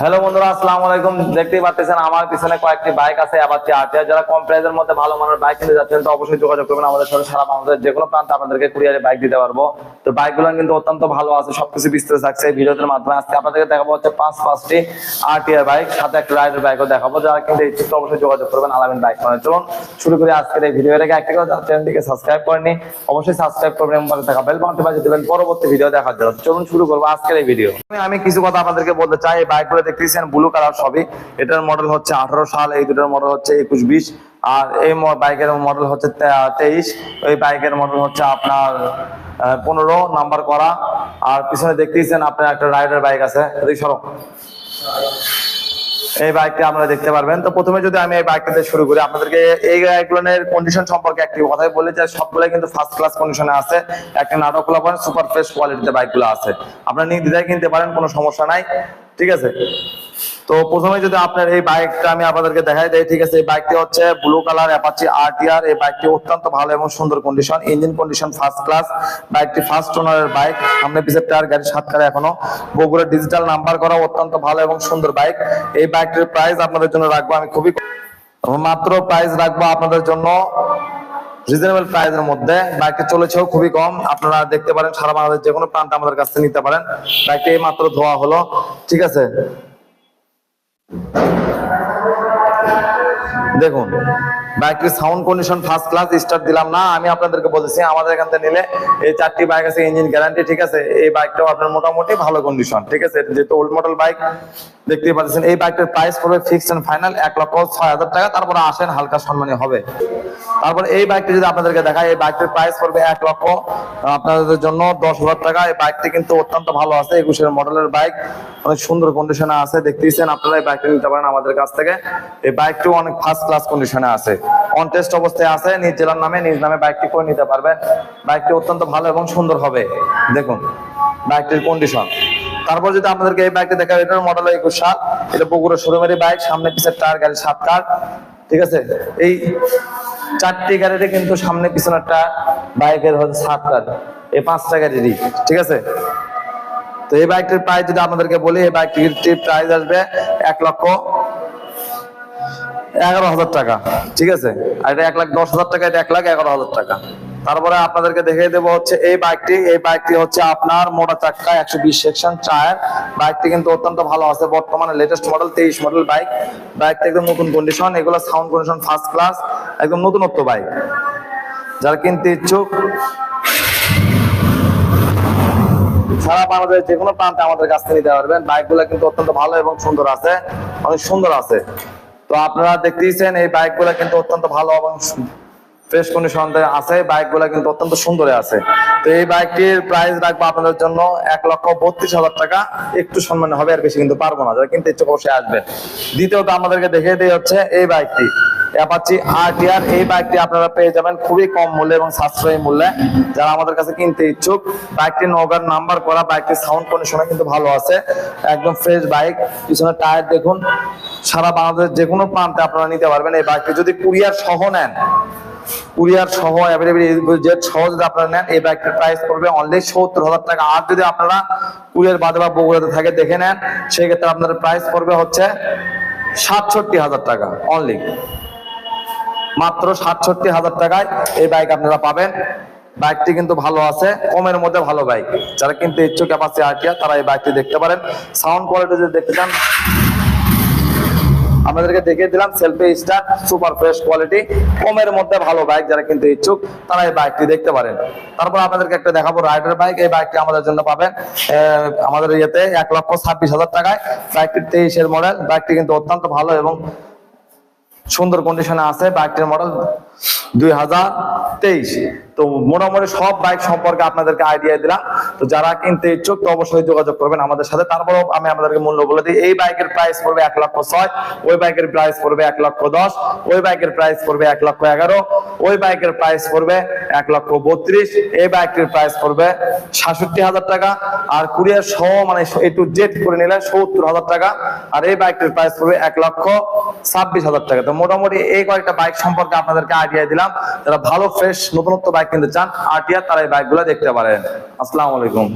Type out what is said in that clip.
Hello বন্ধুরা, আসসালামু আলাইকুম। দেখতেই পাচ্ছেন আমার পিছনে কয়েকটি বাইক আছে, আবার আরটিআর যারা কম প্রাইসের মধ্যে ভালো মানের বাইক কিনতে যাচ্ছেন, তো অবশ্যই যোগাযোগ করবেন। আমাদের সাথে সারা বাংলাদেশের যে কোনো প্রান্তে আপনাদেরকে কুরিয়ারে বাইক দিতে পারব। তো বাইকগুলো কিন্তু অত্যন্ত ভালো আছে, সবকিছু বিস্তারিত থাকছে এই ভিডিওদের মাধ্যমে। আজকে আপনাদেরকে দেখাবো হচ্ছে পাঁচ, পাঁচটি আরটিআর বাইক, সাথে একটা রাইডার বাইকও দেখাবো। যারা কিন্তু ইচ্ছুক, তো অবশ্যই যোগাযোগ করবেন। আলামিন বাইক মানে চলুন শুরু করি আজকের এই ভিডিও। এটাকে একটা করে চ্যানেলটিকে সাবস্ক্রাইব করেনি অবশ্যই সাবস্ক্রাইব করবেন এবং পাশে থাকা বেল বাটনটি বাজিয়ে দেবেন। পরবর্তী ভিডিও দেখার জন্য। চলুন শুরু করব আজকের এই ভিডিও আমি কিছু কথা আপনাদেরকে বলতে চাই, এই বাইকগুলো দেখতেছেন ব্লু কালার সবই। এটার মডেল হচ্ছে আঠারো সাল, এই দুটোর মডেল হচ্ছে একুশ বিশ। আর এই বাইকের মডেল হচ্ছে তেইশ। ওই বাইকের মডেল হচ্ছে আপনার পনেরো নাম্বার করা। আর পিছনে দেখতেইছেন আপনার একটা রাইডার বাইক আছে। সরো। এই বাইকটা আপনারা দেখতে পারবেন। তো প্রথমে যদি আমি এই বাইকটা দিয়ে শুরু করি, আপনাদেরকে এই বাইকগুলোর কন্ডিশন সম্পর্কে একটি কথাই বলি যে সবগুলো কিন্তু ফার্স্ট ক্লাস কন্ডিশনে আছে। একটা নাটক পারেন সুপার ফ্রেশ কোয়ালিটিতে বাইকগুলো আছে। আপনারা নির্দ্বিধায় কিনতে পারেন, কোনো সমস্যা নাই। ঠিক আছে? তো প্রথমে যদি আপনার এই বাইকটা আমি আপনাদেরকে দেখাই দেই, ঠিক আছে? এই বাইকটি হচ্ছে ব্লু কালার অ্যাপাচি আরটিআর এই বাইকটি অত্যন্ত ভালো এবং সুন্দর condition engine condition first class বাইকটি ফার্স্ট ওনারের বাইক সামনে পিছের টায়ার গাড়ি সাত কারে এখনও। বগুড়া ডিজিটাল নাম্বার করা অত্যন্ত ভালো এবং সুন্দর বাইক এই বাইকটির প্রাইস আপনাদের জন্য রাখব আমি খুবই মাত্র প্রাইস রাখব আপনাদের জন্য রিজনেবল প্রাইসের মধ্যে। বাইকটি চলেছেও খুবই কম। আপনারা দেখতে পারেন, সারা বাংলাদেশ যে কোনো প্রান্তে আমাদের কাছ নিতে পারেন। বাইকটি এই মাত্র ধোয়া হলো। ঠিক আছে? দেখুন, বাইকের sound condition first class start দিলাম না। আমি আপনাদেরকে বলেছি আমাদের এখান থেকে নিলে এই চারটি বাইক আছে ইঞ্জিন গ্যারান্টি ঠিক আছে? এই বাইকটাও আপনার মোটামুটি ভালো কন্ডিশন ঠিক আছে? যেহেতু ওল্ড মডেল বাইক দেখতেই পাচ্ছেন, এই বাইকটার প্রাইস পড়বে ফিক্সড এন্ড ফাইনাল এক লক্ষ ছয় হাজার টাকা। তারপরে আসেন, হালকা সম্মানী হবে। তারপর এই বাইকটি যদি আপনাদেরকে দেখায় এই বাইকটির প্রাইস পড়বে এক লক্ষ। আপনাদের জন্য দশ হাজার টাকা। এই বাইকটি কিন্তু অত্যন্ত ভালো আছে, একুশের মডেলের বাইক অনেক সুন্দর কন্ডিশনে আছে দেখতেইছেন আপনারা এই বাইকটি নিতে পারেন আমাদের কাছ থেকে। এই বাইকটি অনেক ফার্স্ট ক্লাস কন্ডিশনে আছে। অন টেস্ট অবস্থায় আছে, নিজ জেলার নামে, নিজ নামে বাইকটি করে নিতে পারবেন। বাইকটি অত্যন্ত ভালো এবং সুন্দর হবে। দেখুন বাইকটির কন্ডিশন তারপর যদি আপনাদেরকে এই বাইকটি দেখা এটার মডেল একুশ সাল। এটা বগুড়া শোরুমেরই বাইক সামনে পিছের টায়ার গাড়ি সাত কার। ঠিক আছে? এই চারটি গাড়িতে কিন্তু সামনে একটা বাইকের হচ্ছে সাতটা এই পাঁচটা গাড়িরই, ঠিক আছে? তো এই বাইকটির প্রাইস যদি আপনাদেরকে বলি, এই বাইকটির প্রাইস আসবে এক লক্ষ এগারো হাজার টাকা, ঠিক আছে? আর এটা এক লাখ দশ হাজার টাকা, এটা এক লাখ এগারো হাজার টাকা। তারপরে আপনাদেরকে দেখিয়ে দেবো হচ্ছে এই বাইকটি এই বাইকটি হচ্ছে আপনার মোটা চাক্কা একশো বিশ সেকশন টায়ার বাইকটি কিন্তু অত্যন্ত ভালো আছে। বর্তমানে লেটেস্ট মডেল তেইশ মডেল বাইক বাইকটা একদম নতুন কন্ডিশন এগুলো সাউন্ড কন্ডিশন ফার্স্ট ক্লাস একদম নতুনত্ব বাইক যারা কিনতে ইচ্ছুক, সারা বাংলাদেশ যে কোনো প্রান্তে আমাদের কাছ থেকে নিতে পারবেন। বাইকগুলো কিন্তু অত্যন্ত ভালো এবং সুন্দর আছে। অনেক সুন্দর আছে। তো আপনারা দেখতেইছেন এই বাইকগুলো কিন্তু অত্যন্ত ভালো এবং ফ্রেশ কন্ডিশন আছে বাইকগুলো কিন্তু অত্যন্ত সুন্দরে আছে। তো এই বাইকটির প্রাইস রাখব আপনাদের জন্য এক লক্ষ বত্রিশ হাজার টাকা। একটু সম্মান হবে আর বেশি কিন্তু পারব না। যারা কিনতে ইচ্ছে অবশ্যই আসবে। দ্বিতীয়ত আমাদেরকে দেখিয়ে দিয়ে হচ্ছে এই বাইকটি অ্যাপাচি আরটিআর এই বাইকটি আপনারা পেয়ে যাবেন খুবই কম মূল্যে এবং সাশ্রয়ী মূল্যে। যারা আমাদের কাছে কিনতে ইচ্ছুক বাইকটি নগার নাম্বার করা বাইকটির সাউন্ড কন্ডিশনে কিন্তু ভালো আছে। একদম ফ্রেশ বাইক পিছনে টায়ার দেখুন। সারা বাংলাদেশের যে কোনো প্রান্তে আপনারা নিতে পারবেন এই বাইকটি যদি কুরিয়ার সহ নেন কুরিয়ার সহ জেট সহ যদি আপনারা নেন, এই বাইকটার প্রাইস পড়বে অনলি সত্তর হাজার টাকা। আর যদি আপনারা কুরিয়ার বাদে বা বগুড়াতে থাকে, দেখে নেন সেই ক্ষেত্রে আপনাদের প্রাইস পড়বে হচ্ছে সাতষট্টি হাজার টাকা অনলি মাত্র সাতষট্টি হাজার টাকায় এই বাইক আপনারা পাবেন। বাইকটি কিন্তু ভালো আছে, কমের মধ্যে ভালো বাইক যারা কিন্তু ইচ্ছুক অ্যাপাচি আরটিআর তারা এই বাইকটি দেখতে পারেন। সাউন্ড কোয়ালিটি যদি দেখতে চান আমাদেরকে দেখিয়ে দিলাম selfie star super fresh quality কমের মধ্যে ভালো বাইক যারা কিন্তু ইচ্ছুক, তারা এই বাইকটি দেখতে পারেন। তারপর আপনাদেরকে একটা দেখাবো রাইডার বাইক এই বাইকটি আমাদের জন্য পাবেন আমাদের ইয়েতে এক লক্ষ ছাব্বিশ হাজার টাকায়। বাইকটি তেইশের মডেল বাইকটি কিন্তু অত্যন্ত ভালো এবং সুন্দর কন্ডিশনে আছে বাইকটির মডেল দুই হাজার তেইশ। তো মোটামুটি সব বাইক সম্পর্কে আপনাদেরকে আইডিয়া দিলাম। তো যারা কিনতে ইচ্ছুক, তো অবশ্যই যোগাযোগ করবেন আমাদের সাথে। তারপরেও আমি আপনাদেরকে মূল্য বলে দিই, এই বাইকের প্রাইস পড়বে এক লক্ষ ছয়, ওই বাইকের প্রাইস পড়বে এক লক্ষ দশ, ওই বাইকের প্রাইস পড়বে এক লক্ষ এগারো, ওই বাইকের প্রাইস পড়বে এক লক্ষ বত্রিশ। এই বাইকটির প্রাইস পড়বে সাতষট্টি হাজার টাকা। আর কুরিয়ার সহ মানে একটু জেট করে নিলে সত্তর হাজার টাকা। আর এই বাইকটির প্রাইস পড়বে এক লক্ষ ছাব্বিশ হাজার টাকা। তো মোটামুটি এই কয়েকটা বাইক সম্পর্কে আপনাদেরকে আইডিয়া দিলাম। যারা ভালো ফ্রেশ নতুনত্ব বাইক কিনতে চান আর তারা এই বাইকগুলো দেখতে পারেন। আসসালামু আলাইকুম।